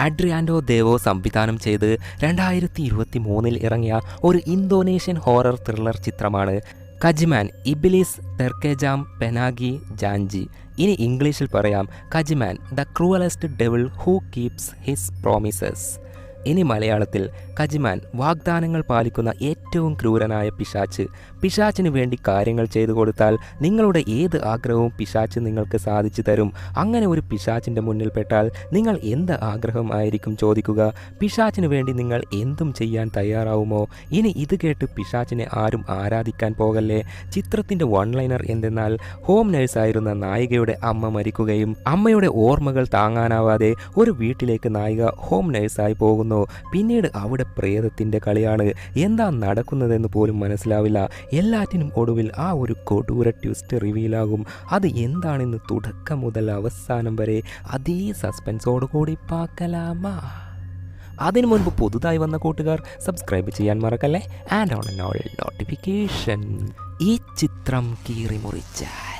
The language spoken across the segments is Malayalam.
അഡ്രിയാൻഡോ ദേവോ സംവിധാനം ചെയ്ത് രണ്ടായിരത്തി ഇരുപത്തി മൂന്നിൽ ഇറങ്ങിയ ഒരു ഇന്തോനേഷ്യൻ ഹോറർ ത്രില്ലർ ചിത്രമാണ് കജിമാൻ ഇബിലിസ് തെർക്കേജാം പെനാഗി ജാൻജി. ഇനി ഇംഗ്ലീഷിൽ പറയാം Kajiman the cruellest devil who keeps his promises. ഇനി മലയാളത്തിൽ കജിമാൻ വാഗ്ദാനങ്ങൾ പാലിക്കുന്ന ഏറ്റവും ക്രൂരനായ പിശാച്ച് പിശാച്ചിന് വേണ്ടി കാര്യങ്ങൾ ചെയ്തു കൊടുത്താൽ നിങ്ങളുടെ ഏത് ആഗ്രഹവും പിശാച്ച് നിങ്ങൾക്ക് സാധിച്ചു തരും. അങ്ങനെ ഒരു പിശാച്ചിന്റെ മുന്നിൽ പെട്ടാൽ നിങ്ങൾ എന്ത് ആഗ്രഹം ആയിരിക്കും ചോദിക്കുക? പിശാച്ചിന് വേണ്ടി നിങ്ങൾ എന്തും ചെയ്യാൻ തയ്യാറാവുമോ? ഇനി ഇത് കേട്ട് പിശാച്ചിനെ ആരും ആരാധിക്കാൻ പോകല്ലേ? ചിത്രത്തിന്റെ വൺ ലൈനർ എന്തെന്നാൽ ഹോം നഴ്സായിരുന്ന നായികയുടെ അമ്മ മരിക്കുകയും അമ്മയുടെ ഓർമ്മകൾ താങ്ങാനാവാതെ ഒരു വീട്ടിലേക്ക് നായിക ഹോം നഴ്സായി പോകുന്നു. പിന്നീട് അവിടെ പ്രേതത്തിന്റെ കളിയാണ്. എന്താ നടക്കുന്നതെന്ന് പോലും മനസ്സിലാവില്ല. എല്ലാറ്റിനും ഒടുവിൽ ആ ഒരു കൊടൂര ട്വിസ്റ്റ് റിവീലാകും അത് എന്താണെന്ന് തുടക്കം മുതൽ അവസാനം വരെ? അതേ സസ്പെൻസോടുകൂടി പാക്കലാമാ. അതിനു മുൻപ് പുതുതായി വന്ന കൂട്ടുകാർ സബ്സ്ക്രൈബ് ചെയ്യാൻ മറക്കല്ലേ? ആൻഡ് ഓൺ ഓൾ നോട്ടിഫിക്കേഷൻ ഈ ചിത്രം കീറി മുറിച്ചാൽ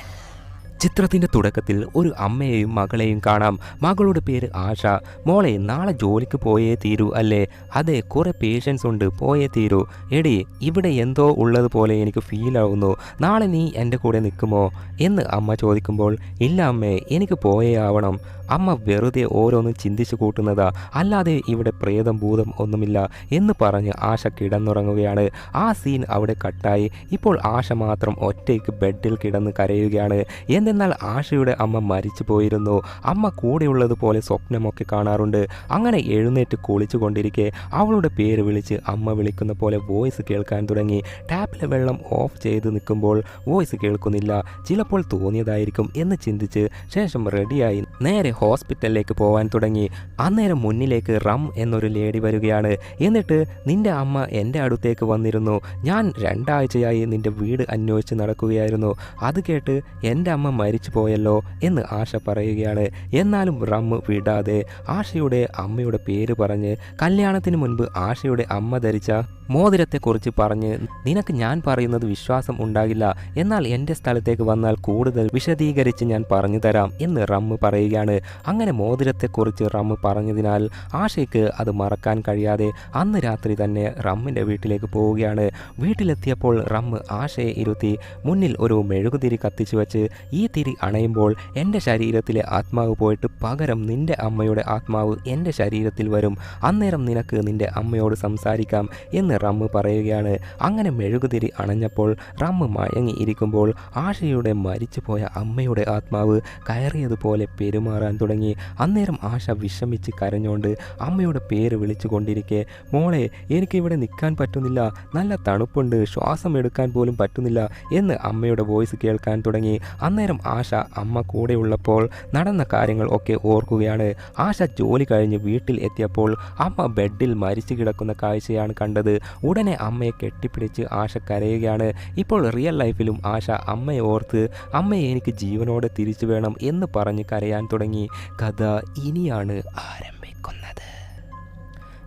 ചിത്രത്തിന്റെ തുടക്കത്തിൽ ഒരു അമ്മയെയും മകളെയും കാണാം. മകളുടെ പേര് ആശ. മോളെ നാളെ ജോലിക്ക് പോയേ തീരൂ അല്ലേ? അതെ കുറേ പേഷ്യൻസ് ഉണ്ട്. പോയേ തീരൂ. എടി ഇവിടെ എന്തോ ഉള്ളതുപോലെ എനിക്ക് ഫീൽ ആവുന്നു. നാളെ നീ എന്റെ കൂടെ നിൽക്കുമോ? എന്ന് അമ്മ ചോദിക്കുമ്പോൾ ഇല്ല അമ്മേ എനിക്ക് പോയേ ആവണം. അമ്മ വെറുതെ ഓരോന്നും ചിന്തിച്ചു കൂട്ടുന്നതാ. അല്ലാതെ ഇവിടെ പ്രേതം ഭൂതം ഒന്നുമില്ല എന്ന് പറഞ്ഞ് ആശ കിടന്നുറങ്ങുകയാണ്. ആ സീൻ അവിടെ കട്ടായി. ഇപ്പോൾ ആശ മാത്രം ഒറ്റയ്ക്ക് ബെഡിൽ കിടന്ന് കരയുകയാണ്. എന്തെന്നാൽ ആശയുടെ അമ്മ മരിച്ചു പോയിരുന്നു. അമ്മ കൂടെയുള്ളതുപോലെ സ്വപ്നമൊക്കെ കാണാറുണ്ട്. അങ്ങനെ എഴുന്നേറ്റ് കുളിച്ചു കൊണ്ടിരിക്കെ അവളുടെ പേര് വിളിച്ച് അമ്മ വിളിക്കുന്ന പോലെ വോയിസ് കേൾക്കാൻ തുടങ്ങി. ടാപ്പിലെ വെള്ളം ഓഫ് ചെയ്ത് നിൽക്കുമ്പോൾ വോയിസ് കേൾക്കുന്നില്ല. ചിലപ്പോൾ തോന്നിയതായിരിക്കും എന്ന് ചിന്തിച്ച് ശേഷം റെഡിയായി നേരെ ഹോസ്പിറ്റലിലേക്ക് പോകാൻ തുടങ്ങി. അന്നേരം മുന്നിലേക്ക് റം എന്നൊരു ലേഡി വരികയാണ്. എന്നിട്ട് നിന്റെ അമ്മ എന്റെ അടുത്തേക്ക് വന്നിരുന്നു. ഞാൻ രണ്ടാഴ്ചയായി നിന്റെ വീട് അന്വേഷിച്ച് നടക്കുകയായിരുന്നു. അത് കേട്ട് എന്റെ അമ്മ മരിച്ചു പോയല്ലോ എന്ന് ആശ പറയുകയാണ്. എന്നാലും റം വിടാതെ ആശയുടെ അമ്മയുടെ പേര് പറഞ്ഞ് കല്യാണത്തിന് മുൻപ് ആശയുടെ അമ്മ ധരിച്ച മോതിരത്തെക്കുറിച്ച് പറഞ്ഞ് നിനക്ക് ഞാൻ പറയുന്നത് വിശ്വാസം ഉണ്ടാകില്ല. എന്നാൽ എന്റെ സ്ഥലത്തേക്ക് വന്നാൽ കൂടുതൽ വിശദീകരിച്ച് ഞാൻ പറഞ്ഞു തരാം എന്ന് റമ്മ് പറയുകയാണ്. അങ്ങനെ മോതിരത്തെക്കുറിച്ച് റമ്മ് പറഞ്ഞതിനാൽ ആഷയ്ക്ക് അത് മറക്കാൻ കഴിയാതെ അന്ന് രാത്രി തന്നെ റമ്മിന്റെ വീട്ടിലേക്ക് പോവുകയാണ്. വീട്ടിലെത്തിയപ്പോൾ റമ്മ് ആശയെ ഇരുത്തി മുന്നിൽ ഒരു മെഴുകുതിരി കത്തിച്ചു വെച്ച് ഈ തിരി അണയുമ്പോൾ എന്റെ ശരീരത്തിലെ ആത്മാവ് പോയിട്ട് പകരം നിന്റെ അമ്മയുടെ ആത്മാവ് എന്റെ ശരീരത്തിൽ വരും. അന്നേരം നിനക്ക് നിന്റെ അമ്മയോട് സംസാരിക്കാം എന്ന് റമ്മ് പറയുകയാണ്. അങ്ങനെ മെഴുകുതിരി അണഞ്ഞപ്പോൾ റമ്മ് മയങ്ങി ഇരിക്കുമ്പോൾ ആശയുടെ മരിച്ചുപോയ അമ്മയുടെ ആത്മാവ് കയറിയതുപോലെ പെരുമാറാൻ തുടങ്ങി. അന്നേരം ആശ വിഷമിച്ച് കരഞ്ഞുകൊണ്ട് അമ്മയുടെ പേര് വിളിച്ചു കൊണ്ടിരിക്കെ മോളെ എനിക്കിവിടെ നിൽക്കാൻ പറ്റുന്നില്ല. നല്ല തണുപ്പുണ്ട്. ശ്വാസം എടുക്കാൻ പോലും പറ്റുന്നില്ല എന്ന് അമ്മയുടെ വോയിസ് കേൾക്കാൻ തുടങ്ങി. അന്നേരം ആശ അമ്മ കൂടെയുള്ളപ്പോൾ നടന്ന കാര്യങ്ങൾ ഒക്കെ ഓർക്കുകയാണ്. ആശ ജോലി കഴിഞ്ഞ് വീട്ടിൽ എത്തിയപ്പോൾ അമ്മ ബെഡിൽ മരിച്ചു കിടക്കുന്ന കാഴ്ചയാണ് കണ്ടത്. ഉടനെ അമ്മയെ കെട്ടിപ്പിടിച്ച് ആശ കരയുകയാണ്. ഇപ്പോൾ റിയൽ ലൈഫിലും ആശ അമ്മയെ ഓർത്ത് അമ്മയെ എനിക്ക് ജീവനോടെ തിരിച്ചു വേണം എന്ന് പറഞ്ഞ് കരയാൻ തുടങ്ങി. കഥ ഇനിയാണ് ആരംഭിക്കുന്നത്.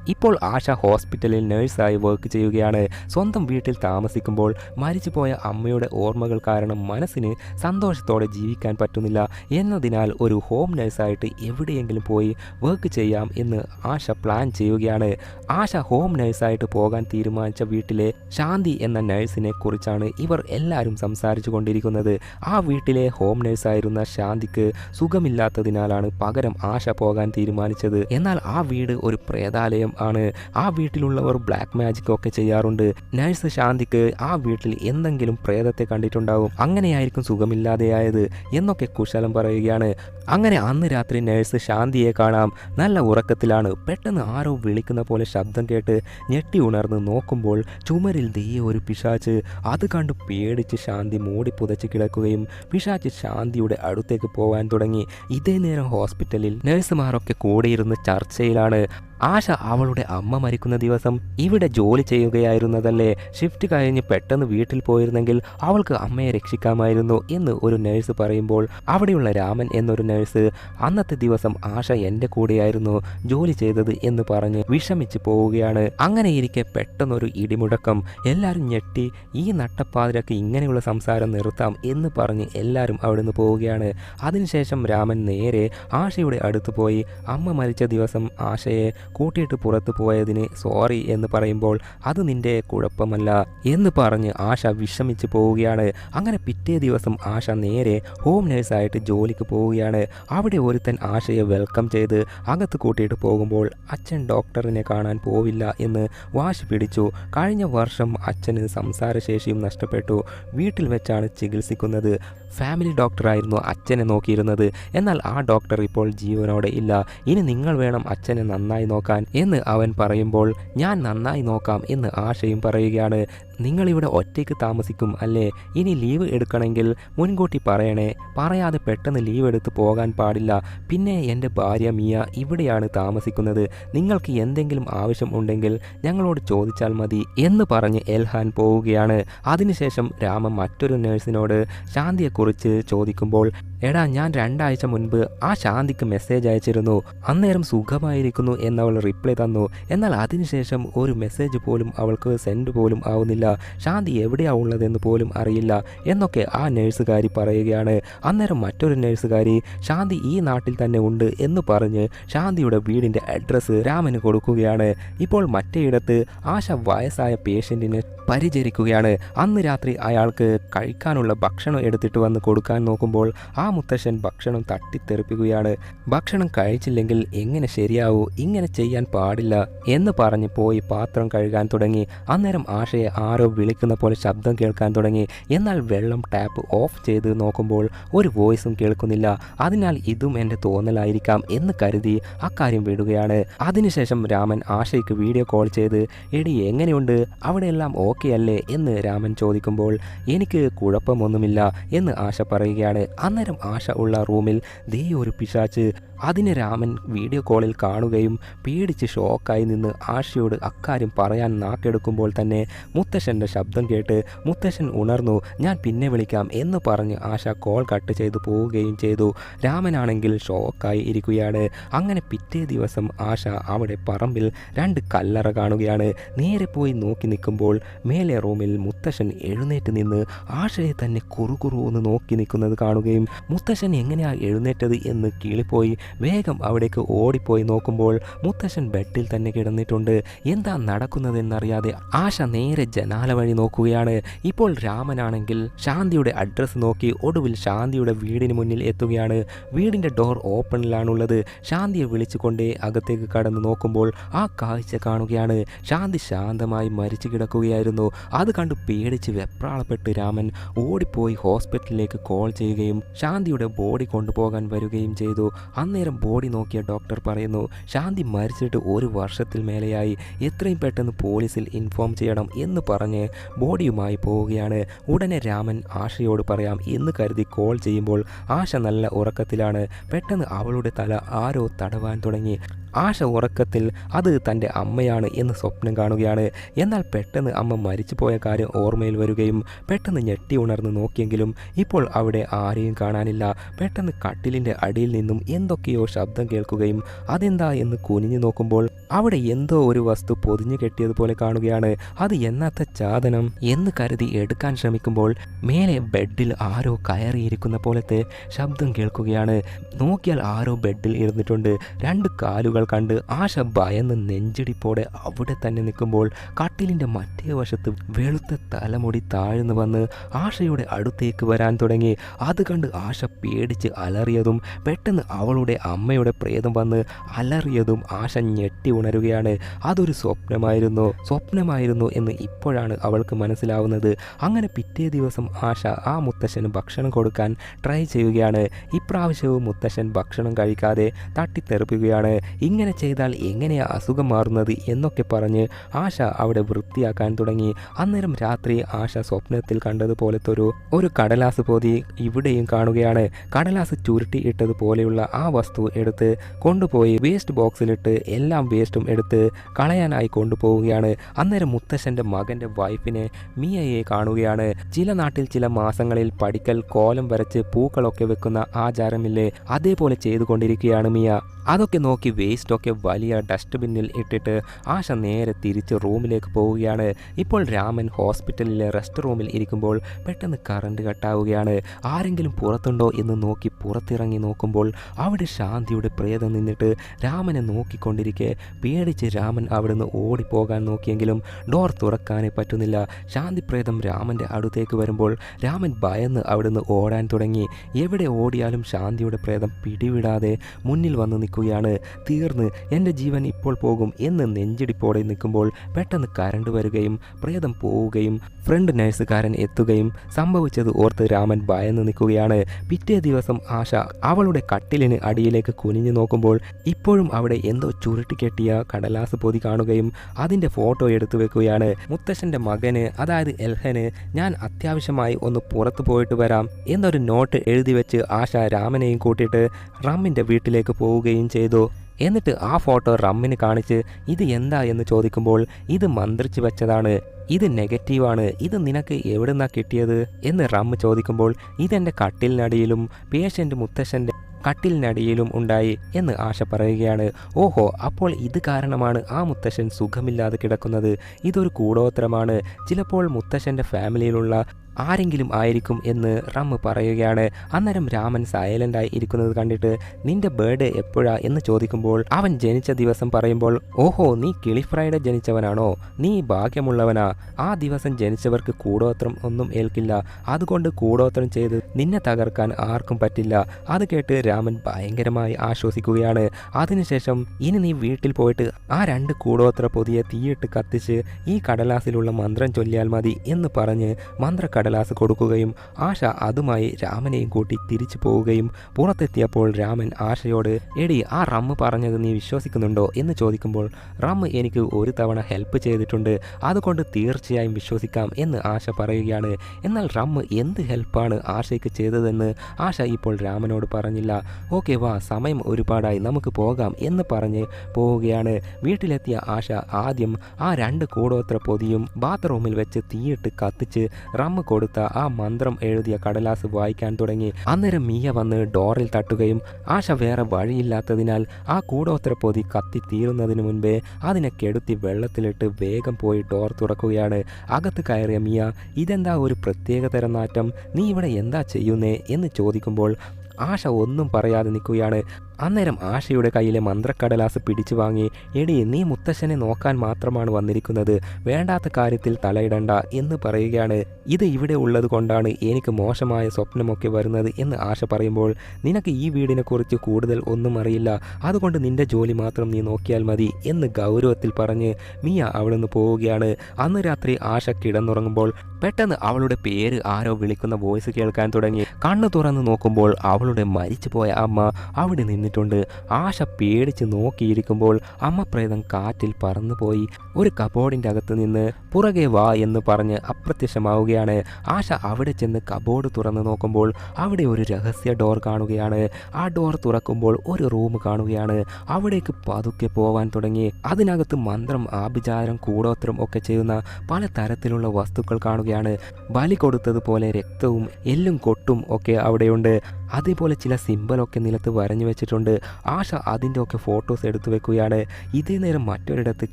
ഇപ്പോൾ ആശ ഹോസ്പിറ്റലിൽ നഴ്സായി വർക്ക് ചെയ്യുകയാണ്. സ്വന്തം വീട്ടിൽ താമസിക്കുമ്പോൾ മരിച്ചുപോയ അമ്മയുടെ ഓർമ്മകൾ കാരണം മനസ്സിന് സന്തോഷത്തോടെ ജീവിക്കാൻ പറ്റുന്നില്ല. എന്നതിനാൽ ഒരു ഹോം നഴ്സായിട്ട് എവിടെയെങ്കിലും പോയി വർക്ക് ചെയ്യാം എന്ന് ആശ പ്ലാൻ ചെയ്യുകയാണ്. ആശ ഹോം നഴ്സായിട്ട് പോകാൻ തീരുമാനിച്ച വീട്ടിലെ ശാന്തി എന്ന നഴ്സിനെ കുറിച്ചാണ് ഇവർ എല്ലാവരും സംസാരിച്ചു കൊണ്ടിരിക്കുന്നത്. ആ വീട്ടിലെ ഹോം നഴ്സായിരുന്ന ശാന്തിക്ക് സുഖമില്ലാത്തതിനാലാണ് പകരം ആശ പോകാൻ തീരുമാനിച്ചത്. എന്നാൽ ആ വീട് ഒരു പ്രേതാലയം ആണ്. ആ വീട്ടിലുള്ളവർ ബ്ലാക്ക് മാജിക് ഒക്കെ ചെയ്യാറുണ്ട്. നഴ്സ് ശാന്തിക്ക് ആ വീട്ടിൽ എന്തെങ്കിലും പ്രേതത്തെ കണ്ടിട്ടുണ്ടാവും. അങ്ങനെയായിരിക്കും സുഖമില്ലാതെയായത് എന്നൊക്കെ കുശലം പറയുകയാണ്. അങ്ങനെ അന്ന് രാത്രി നഴ്സ് ശാന്തിയെ കാണാം. നല്ല ഉറക്കത്തിലാണ്. പെട്ടെന്ന് ആരോ വിളിക്കുന്ന പോലെ ശബ്ദം കേട്ട് ഞെട്ടി ഉണർന്ന് നോക്കുമ്പോൾ ചുമരിൽ ദേ ഒരു പിശാച്ച്. അത് കണ്ട് പേടിച്ച് ശാന്തി മൂടി പുതച്ച് കിടക്കുകയും പിശാച്ച് ശാന്തിയുടെ അടുത്തേക്ക് പോവാൻ തുടങ്ങി. ഇതേ നേരം ഹോസ്പിറ്റലിൽ നഴ്സുമാരൊക്കെ കൂടെയിരുന്ന് ചർച്ചയിലാണ്. ആശ അവളുടെ അമ്മ മരിക്കുന്ന ദിവസം ഇവിടെ ജോലി ചെയ്യുകയായിരുന്നതല്ലേ? ഷിഫ്റ്റ് കഴിഞ്ഞ് പെട്ടെന്ന് വീട്ടിൽ പോയിരുന്നെങ്കിൽ അവൾക്ക് അമ്മയെ രക്ഷിക്കാമായിരുന്നു എന്ന് ഒരു നഴ്സ് പറയുമ്പോൾ അവിടെയുള്ള രാമൻ എന്നൊരു നഴ്സ് അന്നത്തെ ദിവസം ആശ എന്റെ കൂടെയായിരുന്നു ജോലി ചെയ്തത് എന്ന് പറഞ്ഞ് വിഷമിച്ച് പോവുകയാണ്. അങ്ങനെ ഇരിക്കെ പെട്ടെന്നൊരു ഇടിമുടക്കം എല്ലാവരും ഞെട്ടി ഈ നട്ടപ്പാതിരക്ക് ഇങ്ങനെയുള്ള സംസാരം നിർത്താം എന്ന് പറഞ്ഞ് എല്ലാവരും അവിടുന്ന് പോവുകയാണ്. അതിനുശേഷം രാമൻ നേരെ ആശയുടെ അടുത്ത് പോയി. അമ്മ മരിച്ച ദിവസം ആശയെ കൂട്ടിയിട്ട് പുറത്തു പോയതിന് സോറി എന്ന് പറയുമ്പോൾ അത് നിന്റെ കുഴപ്പമല്ല എന്ന് പറഞ്ഞ് ആശ വിഷമിച്ച് പോവുകയാണ്. അങ്ങനെ പിറ്റേ ദിവസം ആശ നേരെ ഹോം നേഴ്സായിട്ട് ജോലിക്ക് പോവുകയാണ്. അവിടെ ഒരുത്തൻ ആശയെ വെൽക്കം ചെയ്ത് അകത്ത് കൂട്ടിയിട്ട് പോകുമ്പോൾ അച്ഛൻ ഡോക്ടറിനെ കാണാൻ പോവില്ല എന്ന് വാശി പിടിച്ചു. കഴിഞ്ഞ വർഷം അച്ഛന് സംസാരശേഷിയും നഷ്ടപ്പെട്ടു. വീട്ടിൽ വെച്ചാണ് ചികിത്സിക്കുന്നത്. ഫാമിലി ഡോക്ടറായിരുന്നു അച്ഛനെ നോക്കിയിരുന്നത്. എന്നാൽ ആ ഡോക്ടർ ഇപ്പോൾ ജീവനോടെ ഇല്ല. ഇനി നിങ്ങൾ വേണം അച്ഛനെ നന്നായി നോക്കാൻ എന്ന് അവൻ പറയുമ്പോൾ ഞാൻ നന്നായി നോക്കാം എന്ന് ആശയും പറയുകയാണ്. നിങ്ങളിവിടെ ഒറ്റയ്ക്ക് താമസിക്കും അല്ലേ? ഇനി ലീവ് എടുക്കണമെങ്കിൽ മുൻകൂട്ടി പറയണേ. പറയാതെ പെട്ടെന്ന് ലീവ് എടുത്ത് പോകാൻ പാടില്ല. പിന്നെ എന്റെ ഭാര്യ മിയ ഇവിടെയാണ് താമസിക്കുന്നത്. നിങ്ങൾക്ക് എന്തെങ്കിലും ആവശ്യം ഉണ്ടെങ്കിൽ ഞങ്ങളോട് ചോദിച്ചാൽ മതി എന്ന് പറഞ്ഞ് എൽഹാൻ പോവുകയാണ്. അതിനുശേഷം രാമൻ മറ്റൊരു നേഴ്സിനോട് ശാന്തിയെക്കുറിച്ച് ചോദിക്കുമ്പോൾ എടാ ഞാൻ രണ്ടാഴ്ച മുൻപ് ആ ശാന്തിക്ക് മെസ്സേജ് അയച്ചിരുന്നു. അന്നേരം സുഖമായിരിക്കുന്നു എന്നവൾ റിപ്ലൈ തന്നു. എന്നാൽ അതിനുശേഷം ഒരു മെസ്സേജ് പോലും അവൾക്ക് സെൻഡ് പോലും ആവുന്നില്ല. ശാന്തി എവിടെയാ ഉള്ളതെന്ന് പോലും അറിയില്ല എന്നൊക്കെ ആ നഴ്സുകാരി പറയുകയാണ്. അന്നേരം മറ്റൊരു നഴ്സുകാരി ശാന്തി ഈ നാട്ടിൽ തന്നെ ഉണ്ട് എന്ന് പറഞ്ഞ് ശാന്തിയുടെ വീടിന്റെ അഡ്രസ്സ് രാമന് കൊടുക്കുകയാണ്. ഇപ്പോൾ മറ്റേയിടത്ത് ആശ വയസ്സായ പേഷ്യന്റിന് പരിചരിക്കുകയാണ്. അന്ന് രാത്രി അയാൾക്ക് കഴിക്കാനുള്ള ഭക്ഷണം എടുത്തിട്ട് വന്ന് കൊടുക്കാൻ നോക്കുമ്പോൾ ആ മുത്തശ്ശൻ ഭക്ഷണം തട്ടിത്തെറിപ്പിക്കുകയാണ്. ഭക്ഷണം കഴിച്ചില്ലെങ്കിൽ എങ്ങനെ ശരിയാവൂ? ഇങ്ങനെ ചെയ്യാൻ പാടില്ല എന്ന് പറഞ്ഞ് പോയി പാത്രം കഴുകാൻ തുടങ്ങി. അന്നേരം ആശയെ ആരോ വിളിക്കുന്ന പോലെ ശബ്ദം കേൾക്കാൻ തുടങ്ങി. എന്നാൽ വെള്ളം ടാപ്പ് ഓഫ് ചെയ്ത് നോക്കുമ്പോൾ ഒരു വോയിസും കേൾക്കുന്നില്ല. അതിനാൽ ഇതും എന്റെ തോന്നലായിരിക്കാം എന്ന് കരുതി അക്കാര്യം വിടുകയാണ്. അതിനുശേഷം രാമൻ ആശയ്ക്ക് വീഡിയോ കോൾ ചെയ്ത് എടി എങ്ങനെയുണ്ട്? അവിടെയെല്ലാം ഓക്കെ അല്ലേ? എന്ന് രാമൻ ചോദിക്കുമ്പോൾ എനിക്ക് കുഴപ്പമൊന്നുമില്ല എന്ന് ആശ പറയുകയാണ്. അന്നേരം ആശ ഉള്ള റൂമിൽ ദേ ഒരു പിശാച്ച്. അതിനെ രാമൻ വീഡിയോ കോളിൽ കാണുകയും പേടിച്ച് ഷോക്കായി നിന്ന് ആശയോട് അക്കാര്യം പറയാൻ നാക്കെടുക്കുമ്പോൾ തന്നെ മുത്തശ്ശന്റെ ശബ്ദം കേട്ട് മുത്തശ്ശൻ ഉണർന്നു ഞാൻ പിന്നെ വിളിക്കാം എന്ന് പറഞ്ഞ് ആശ കോൾ കട്ട് ചെയ്തു പോവുകയും ചെയ്തു. രാമനാണെങ്കിൽ ഷോക്കായി ഇരിക്കുകയാണ്. അങ്ങനെ പിറ്റേ ദിവസം ആശ അവിടെ പറമ്പിൽ രണ്ട് കല്ലറ കാണുകയാണ്. നേരെ പോയി നോക്കി നിൽക്കുമ്പോൾ മേലെ റൂമിൽ മുത്തശ്ശൻ എഴുന്നേറ്റ് നിന്ന് ആശയെ തന്നെ കുറുകുറു ഒന്ന് നോക്കി നിൽക്കുന്നത് കാണുകയും മുത്തശ്ശൻ എങ്ങനെയാണ് എഴുന്നേറ്റത് എന്ന് കീളിപ്പോയി വേഗം അവിടേക്ക് ഓടിപ്പോയി നോക്കുമ്പോൾ മുത്തശ്ശൻ ബെഡിൽ തന്നെ കിടന്നിട്ടുണ്ട്. എന്താ നടക്കുന്നതെന്നറിയാതെ ആശ നേരെ ജനാല വഴി നോക്കുകയാണ്. ഇപ്പോൾ രാമനാണെങ്കിൽ ശാന്തിയുടെ അഡ്രസ്സ് നോക്കി ഒടുവിൽ ശാന്തിയുടെ വീടിന് മുന്നിൽ എത്തുകയാണ്. വീടിന്റെ ഡോർ ഓപ്പണിലാണുള്ളത് ശാന്തിയെ വിളിച്ചുകൊണ്ടേ അകത്തേക്ക് കടന്നു നോക്കുമ്പോൾ ആ കാഴ്ച കാണുകയാണ്. ശാന്തി ശാന്തമായി മരിച്ചു കിടക്കുകയായിരുന്നു. അത് കണ്ട് പേടിച്ച് വെപ്രാളപ്പെട്ട് രാമൻ ഓടിപ്പോയി ഹോസ്പിറ്റലിലേക്ക് കോൾ ചെയ്യുകയും ശാന്തിയുടെ ബോഡി കൊണ്ടുപോകാൻ വരികയും ചെയ്തു. അന്നേരം ബോഡി നോക്കിയ ഡോക്ടർ പറയുന്നു ശാന്തി മരിച്ചിട്ട് ഒരു വർഷത്തിൽ മേലെയായി. എത്രയും പെട്ടെന്ന് പോലീസിൽ ഇൻഫോം ചെയ്യണം എന്ന് പറഞ്ഞ് ബോഡിയുമായി പോവുകയാണ്. ഉടനെ രാമൻ ആശയോട് പറയാം എന്ന് കരുതി കോൾ ചെയ്യുമ്പോൾ ആശ നല്ല ഉറക്കത്തിലാണ്. പെട്ടെന്ന് അവളുടെ തല ആരോ തടവാൻ തുടങ്ങി. ആശ ഉറക്കത്തിൽ അത് തന്റെ അമ്മയാണ് എന്ന് സ്വപ്നം കാണുകയാണ്. എന്നാൽ പെട്ടെന്ന് അമ്മ മരിച്ചു പോയ കാര്യം ഓർമ്മയിൽ വരികയും പെട്ടെന്ന് ഞെട്ടി ഉണർന്ന് നോക്കിയെങ്കിലും ഇപ്പോൾ അവിടെ ആരെയും കാണാനില്ല. പെട്ടെന്ന് കട്ടിലിന്റെ അടിയിൽ നിന്നും എന്തൊക്കെയോ ശബ്ദം കേൾക്കുകയും അതെന്താ എന്ന് കുനിഞ്ഞു നോക്കുമ്പോൾ അവിടെ എന്തോ ഒരു വസ്തു പൊതിഞ്ഞു കെട്ടിയതുപോലെ കാണുകയാണ്. അത് എന്നാത്ത ചാതനം എന്ന് കരുതി എടുക്കാൻ ശ്രമിക്കുമ്പോൾ മേലെ ബെഡിൽ ആരോ കയറിയിരിക്കുന്ന പോലത്തെ ശബ്ദം കേൾക്കുകയാണ്. നോക്കിയാൽ ആരോ ബെഡിൽ ഇരുന്നിട്ടുണ്ട്. രണ്ട് കാലുകൾ കണ്ട് ആശ ഭയന്ന് നെഞ്ചിടിപ്പോടെ അവിടെ തന്നെ നിൽക്കുമ്പോൾ കട്ടിലിന്റെ മറ്റേ വശത്ത് വെളുത്ത തലമുടി താഴ്ന്നു വന്ന് ആശയുടെ അടുത്തേക്ക് വരാൻ തുടങ്ങി. അത് കണ്ട് ആശ പേടിച്ച് അലറിയതും പെട്ടെന്ന് അവളുടെ അമ്മയുടെ പ്രേതം വന്ന് അലറിയതും ആശ ഞെട്ടി ഉണരുകയാണ്. അതൊരു സ്വപ്നമായിരുന്നു. സ്വപ്നമായിരുന്നു എന്ന് ഇപ്പോഴാണ് അവൾക്ക് മനസ്സിലാവുന്നത്. അങ്ങനെ പിറ്റേ ദിവസം ആശ ആ മുത്തശ്ശന് ഭക്ഷണം കൊടുക്കാൻ ട്രൈ ചെയ്യുകയാണ്. ഇപ്രാവശ്യവും മുത്തശ്ശൻ ഭക്ഷണം കഴിക്കാതെ തട്ടിത്തെറിപ്പിക്കുകയാണ്. ഇങ്ങനെ ചെയ്താൽ എങ്ങനെയാണ് അസുഖം മാറുന്നത് എന്നൊക്കെ പറഞ്ഞ് ആശ അവിടെ വൃത്തിയാക്കാൻ തുടങ്ങി. അന്നേരം രാത്രി ആശ സ്വപ്നത്തിൽ കണ്ടതുപോലത്തെ ഒരു ഒരു കടലാസ് പൊതി ഇവിടെയും കാണുകയാണ്. കടലാസ് ചുരുട്ടി ഇട്ടതുപോലെയുള്ള ആ വസ്തു എടുത്ത് കൊണ്ടുപോയി വേസ്റ്റ് ബോക്സിലിട്ട് എല്ലാം വേസ്റ്റും എടുത്ത് കളയാനായി കൊണ്ടുപോവുകയാണ്. അന്നേരം മുത്തശ്ശന്റെ മകന്റെ വൈഫിനെ മിയയെ കാണുകയാണ്. ചില നാട്ടിൽ ചില മാസങ്ങളിൽ പഠിക്കൽ കോലം വരച്ച് പൂക്കളൊക്കെ വെക്കുന്ന ആചാരമില്ലേ? അതേപോലെ ചെയ്തുകൊണ്ടിരിക്കുകയാണ് മിയ. അതൊക്കെ നോക്കി വേസ്റ്റൊക്കെ വലിയ ഡസ്റ്റ്ബിന്നിൽ ഇട്ടിട്ട് ആശ നേരെ തിരിച്ച് റൂമിലേക്ക് പോവുകയാണ്. ഇപ്പോൾ രാമൻ ഹോസ്പിറ്റലിലെ റെസ്റ്റ് റൂമിൽ ഇരിക്കുമ്പോൾ പെട്ടെന്ന് കറണ്ട് കട്ടാവുകയാണ് ആരെങ്കിലും പുറത്തുണ്ടോ എന്ന് നോക്കി പുറത്തിറങ്ങി നോക്കുമ്പോൾ അവിടെ ശാന്തിയുടെ പ്രേതം നിന്നിട്ട് രാമനെ നോക്കിക്കൊണ്ടിരിക്കെ. പേടിച്ച് രാമൻ അവിടുന്ന് ഓടിപ്പോകാൻ നോക്കിയെങ്കിലും ഡോർ തുറക്കാനേ പറ്റുന്നില്ല. ശാന്തി പ്രേതം രാമന്റെ അടുത്തേക്ക് വരുമ്പോൾ രാമൻ ഭയന്ന് അവിടുന്ന് ഓടാൻ തുടങ്ങി. എവിടെ ഓടിയാലും ശാന്തിയുടെ പ്രേതം പിടിവിടാതെ മുന്നിൽ വന്ന് നിൽക്കുകയാണ്. തീർന്ന് എന്റെ ജീവൻ ഇപ്പോൾ പോകും എന്ന് നെഞ്ചിടിപ്പോടെ നിൽക്കുമ്പോൾ പെട്ടെന്ന് കരണ്ട് വരികയും പ്രേതം പോവുകയും ഫ്രണ്ട് നഴ്സുകാരൻ എത്തുകയും സംഭവിച്ചത് ഓർത്ത് രാമൻ ഭയന്ന് നിൽക്കുകയാണ്. പിറ്റേ ദിവസം ആശ അവളുടെ കട്ടിലിന് അടിയിലേക്ക് കുനിഞ്ഞു നോക്കുമ്പോൾ ഇപ്പോഴും അവിടെ എന്തോ ചുരുട്ടി കെട്ടിയ കടലാസ് പൊതി കാണുകയും അതിന്റെ ഫോട്ടോ എടുത്തു വെക്കുകയാണ്. മുത്തശ്ശന്റെ മകന് അതായത് എൽഹന് ഞാൻ അത്യാവശ്യമായി ഒന്ന് പുറത്തു പോയിട്ട് വരാം എന്നൊരു നോട്ട് എഴുതി വെച്ച് ആശ രാമനെയും കൂട്ടിയിട്ട് റമ്മിന്റെ വീട്ടിലേക്ക് പോവുകയും ചെയ്തു. എന്നിട്ട് ആ ഫോട്ടോ റമ്മിന് കാണിച്ച് ഇത് എന്താ? എന്ന് ചോദിക്കുമ്പോൾ ഇത് മന്ത്രിച്ചു വെച്ചതാണ്. ഇത് നെഗറ്റീവാണ്. ഇത് നിനക്ക് എവിടുന്നാ കിട്ടിയത്? എന്ന് റമ്മ് ചോദിക്കുമ്പോൾ ഇതെന്റെ കട്ടിലിനടിയിലും പേഷ്യന്റ് മുത്തശ്ശന്റെ കട്ടിലിനടിയിലും ഉണ്ടായി എന്ന് ആശ പറയുകയാണ്. ഓഹോ അപ്പോൾ ഇത് കാരണമാണ് ആ മുത്തശ്ശൻ സുഖമില്ലാതെ കിടക്കുന്നത്. ഇതൊരു കൂടോത്രമാണ്. ചിലപ്പോൾ മുത്തശ്ശന്റെ ഫാമിലിയിലുള്ള ആരെങ്കിലും ആയിരിക്കും എന്ന് റമ്മ് പറയുകയാണ്. അന്നേരം രാമൻ സൈലന്റായി ഇരിക്കുന്നത് കണ്ടിട്ട് നിന്റെ ബർത്ത്ഡേ എപ്പോഴാ എന്ന് ചോദിക്കുമ്പോൾ അവൻ ജനിച്ച ദിവസം പറയുമ്പോൾ ഓഹോ നീ കിളിഫ്രൈഡ് ജനിച്ചവനാണോ? നീ ഭാഗ്യമുള്ളവനാ. ആ ദിവസം ജനിച്ചവർക്ക് കൂടോത്രം ഒന്നും ഏൽക്കില്ല. അതുകൊണ്ട് കൂടോത്രം ചെയ്ത് നിന്നെ തകർക്കാൻ ആർക്കും പറ്റില്ല. അത് കേട്ട് രാമൻ ഭയങ്കരമായി ആശ്വസിക്കുകയാണ്. അതിനുശേഷം ഇനി നീ വീട്ടിൽ പോയിട്ട് ആ രണ്ട് കൂടോത്ര പൊതിയെ തീയിട്ട് കത്തിച്ച് ഈ കടലാസിലുള്ള മന്ത്രം ചൊല്ലിയാൽ മതി എന്ന് പറഞ്ഞ് മന്ത്ര കടലാസ് കൊടുക്കുകയും ആശ അതുമായി രാമനെയും കൂട്ടി തിരിച്ചു പോവുകയും പുറത്തെത്തിയപ്പോൾ രാമൻ ആശയോട് എടി ആ റമ്മ് പറഞ്ഞത് നീ വിശ്വസിക്കുന്നുണ്ടോ? എന്ന് ചോദിക്കുമ്പോൾ റമ്മ് എനിക്ക് ഒരു തവണ ഹെൽപ്പ് ചെയ്തിട്ടുണ്ട്. അതുകൊണ്ട് തീർച്ചയായും വിശ്വസിക്കാം എന്ന് ആശ പറയുകയാണ്. എന്നാൽ റമ്മ് എന്ത് ഹെൽപ്പാണ് ആശയ്ക്ക് ചെയ്തതെന്ന് ആശ ഇപ്പോൾ രാമനോട് പറഞ്ഞില്ല. ഓക്കെ വാ സമയം ഒരുപാടായി. നമുക്ക് പോകാം എന്ന് പറഞ്ഞ് പോവുകയാണ്. വീട്ടിലെത്തിയ ആശ ആദ്യം ആ രണ്ട് കൂടോത്ര പൊതിയും ബാത്റൂമിൽ വെച്ച് തീയിട്ട് കത്തിച്ച് റമ്മ് കൊടുത്ത ആ മന്ത്രം എഴുതിയ കടലാസ് വായിക്കാൻ തുടങ്ങി. അന്നേരം മിയ വന്ന് ഡോറിൽ തട്ടുകയും ആശ വേറെ വഴിയില്ലാത്തതിനാൽ ആ കൂടോത്ര പൊതി കത്തി തീരുന്നതിന് മുൻപേ അതിനെ കെടുത്തി വെള്ളത്തിലിട്ട് വേഗം പോയി ഡോർ തുറക്കുകയാണ്. അകത്ത് കയറിയ മിയ ഇതെന്താ ഒരു പ്രത്യേകതരം നാറ്റം? നീ ഇവിടെ എന്താ ചെയ്യുന്നേ? എന്ന് ചോദിക്കുമ്പോൾ ആശ ഒന്നും പറയാതെ നിൽക്കുകയാണ്. അന്നേരം ആശയുടെ കയ്യിലെ മന്ത്രക്കടലാസ് പിടിച്ചു വാങ്ങി എടി നീ മുത്തശ്ശനെ നോക്കാൻ മാത്രമാണ് വന്നിരിക്കുന്നത്. വേണ്ടാത്ത കാര്യത്തിൽ തലയിടണ്ട എന്ന് പറയുകയാണ്. ഇത് ഇവിടെ ഉള്ളത് കൊണ്ടാണ് എനിക്ക് മോശമായ സ്വപ്നമൊക്കെ വരുന്നത് എന്ന് ആശ പറയുമ്പോൾ നിനക്ക് ഈ വീടിനെക്കുറിച്ച് കൂടുതൽ ഒന്നും അറിയില്ല. അതുകൊണ്ട് നിന്റെ ജോലി മാത്രം നീ നോക്കിയാൽ മതി എന്ന് ഗൗരവത്തിൽ പറഞ്ഞ് മിയ അവിടുന്ന് പോവുകയാണ്. അന്ന് രാത്രി ആശ കിടന്നുറങ്ങുമ്പോൾ പെട്ടെന്ന് അവളുടെ പേര് ആരോ വിളിക്കുന്ന വോയിസ് കേൾക്കാൻ തുടങ്ങി. കണ്ണു തുറന്ന് നോക്കുമ്പോൾ അവളുടെ മരിച്ചുപോയ അമ്മ അവിടെ നിന്നിട്ടുണ്ട് ആശ പേടിച്ച് നോക്കിയിരിക്കുമ്പോൾ അമ്മ പ്രേതം കാറ്റിൽ പറന്നുപോയി. ഒരു കബോർഡിന്റെ അകത്ത് നിന്ന് പുറകെ വാ എന്ന് പറഞ്ഞ് അപ്രത്യക്ഷമാവുകയാണ്. ആശ അവിടെ ചെന്ന് കബോർഡ് തുറന്ന് നോക്കുമ്പോൾ അവിടെ ഒരു രഹസ്യ ഡോർ കാണുകയാണ്. ആ ഡോർ തുറക്കുമ്പോൾ ഒരു റൂം കാണുകയാണ്. അവിടേക്ക് പതുക്കെ പോവാൻ തുടങ്ങി. അതിനകത്ത് മന്ത്രം ആഭിചാരം കൂടോത്രം ഒക്കെ ചെയ്യുന്ന പല തരത്തിലുള്ള വസ്തുക്കൾ കാണുകയാണ്. ബലി കൊടുത്തതുപോലെ രക്തവും എല്ലും കൊട്ടും ഒക്കെ അവിടെയുണ്ട്. അതേപോലെ ചില സിമ്പലൊക്കെ നിലത്ത് വരഞ്ഞു വെച്ചിട്ടുണ്ട്. ആശ അതിന്റെ ഒക്കെ ഫോട്ടോസ് എടുത്തു വെക്കുകയാണ്. ഇതേ നേരം മറ്റൊരിടത്ത്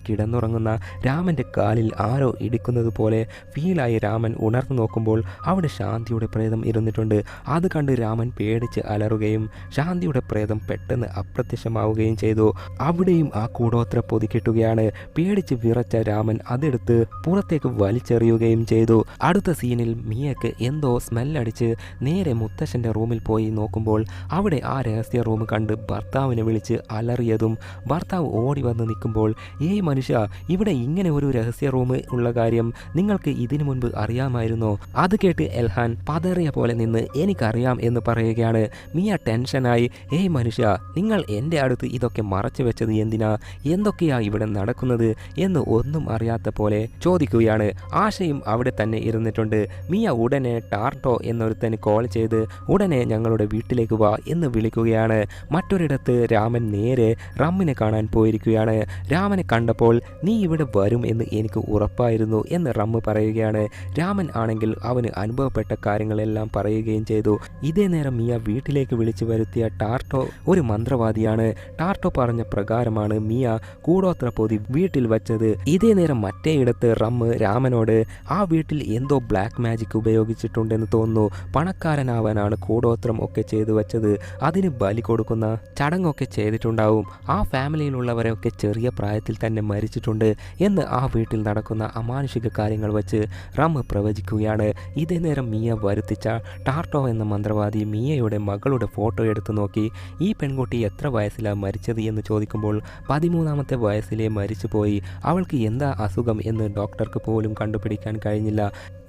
കിടന്നുറങ്ങുന്ന രാമന്റെ കാലിൽ ആരോ ഇടിക്കുന്നത് പോലെ ഫീലായി രാമൻ ഉണർന്നു നോക്കുമ്പോൾ അവിടെ ശാന്തിയുടെ പ്രേതം ഇരുന്നിട്ടുണ്ട്. അത് കണ്ട് രാമൻ പേടിച്ച് അലറുകയും ശാന്തിയുടെ പ്രേതം പെട്ടെന്ന് അപ്രത്യക്ഷമാവുകയും ചെയ്തു. അവിടെയും ആ കൂടോത്ര പൊതിക്കിട്ടുകയാണ് പേടിച്ച് വിറച്ച രാമൻ അതെടുത്ത് പുറത്തേക്ക് വലിച്ചെറിയുകയും ചെയ്തു. അടുത്ത സീനിൽ മിയക്ക് എന്തോ സ്മെല്ലടിച്ച് നേരെ മുത്തശ്ശന്റെ റൂമിൽ പോയി നോക്കുമ്പോൾ അവിടെ ആ രഹസ്യ റൂം കണ്ട് ഭർത്താവിനെ വിളിച്ച് അലറിയതും ഭർത്താവ് ഓടി വന്ന് നിൽക്കുമ്പോൾ ഏയ് മനുഷ്യ ഇവിടെ ഇങ്ങനെ ഒരു രഹസ്യ റൂം ഉള്ള കാര്യം നിങ്ങൾക്ക് ഇതിനു മുൻപ് അറിയാമായിരുന്നോ? അത് കേട്ട് എൽഹാൻ പതറിയ പോലെ നിന്ന് എനിക്കറിയാം എന്ന് പറയുകയാണ്. മിയ ടെൻഷനായി ഏയ് മനുഷ്യ നിങ്ങൾ എന്റെ അടുത്ത് ഇതൊക്കെ മറച്ചു വെച്ചത് എന്തിനാ? എന്തൊക്കെയാ ഇവിടെ നടക്കുന്നത്? എന്ന് ഒന്നും അറിയാത്ത പോലെ ചോദിക്കുകയാണ്. ആശയും അവിടെ തന്നെ ഇരുന്നിട്ടുണ്ട്. മിയ ഉടനെ ടാർട്ടോ എന്നൊരുത്തന് കോൾ ചെയ്ത് ഉടനെ ഞങ്ങളുടെ വീട്ടിലേക്ക് വാ എന്ന് വിളിക്കുകയാണ്. മറ്റൊരിടത്ത് രാമൻ നേരെ റമ്മിനെ കാണാൻ പോയിരിക്കുകയാണ്. രാമനെ കണ്ടപ്പോൾ നീ ഇവിടെ വരും എന്ന് എനിക്ക് ഉറപ്പായിരുന്നു എന്ന് റമ്മ് പറയുകയാണ്. രാമൻ ആണെങ്കിൽ അവന് അനുഭവപ്പെട്ട കാര്യങ്ങളെല്ലാം പറയുകയും ചെയ്തു. ഇതേ നേരം മിയ വീട്ടിലേക്ക് വിളിച്ചു വരുത്തിയ ടാർട്ടോ ഒരു മന്ത്രവാദിയാണ്. ടാർട്ടോ പറഞ്ഞ പ്രകാരമാണ് മിയ കൂടോത്ര പൊതി വീട്ടിൽ വച്ചത്. ഇതേ നേരം മറ്റേയിടത്ത് റമ്മ് രാമനോട് ആ വീട്ടിൽ എന്തോ ബ്ലാക്ക് മാജിക് ഉപയോഗിച്ചിട്ടുണ്ടെന്ന് തോന്നുന്നു. പണക്കാരനാവാനാണ് കൂടോത്രം ഒക്കെ ചെയ്തു വച്ചത് അതിന് ബലി കൊടുക്കുന്ന ചടങ്ങൊക്കെ ചെയ്തിട്ടുണ്ടാവും. ആ ഫാമിലിയിലുള്ളവരൊക്കെ ചെറിയ പ്രായത്തിൽ തന്നെ മരിച്ചിട്ടുണ്ട് എന്ന് ആ വീട്ടിൽ നടക്കുന്ന അമാനുഷിക കാര്യങ്ങൾ വെച്ച് റമ്മ് പ്രവചിക്കുകയാണ്. ഇതേ നേരം മിയ വരുത്തിച്ച ടാർട്ടോ എന്ന മന്ത്രവാദി മിയയുടെ മകളുടെ ഫോട്ടോ എടുത്തു നോക്കി. ഈ പെൺകുട്ടി എത്ര വയസ്സിലാണ് മരിച്ചത് എന്ന് ചോദിക്കുമ്പോൾ പതിമൂന്നാമത്തെ വയസ്സിലെ മരിച്ചുപോയി അവൾക്ക് എന്താ അസുഖം എന്ന് ഡോക്ടർക്ക് പോലും കണ്ടുപിടിക്കാൻ കഴിഞ്ഞില്ല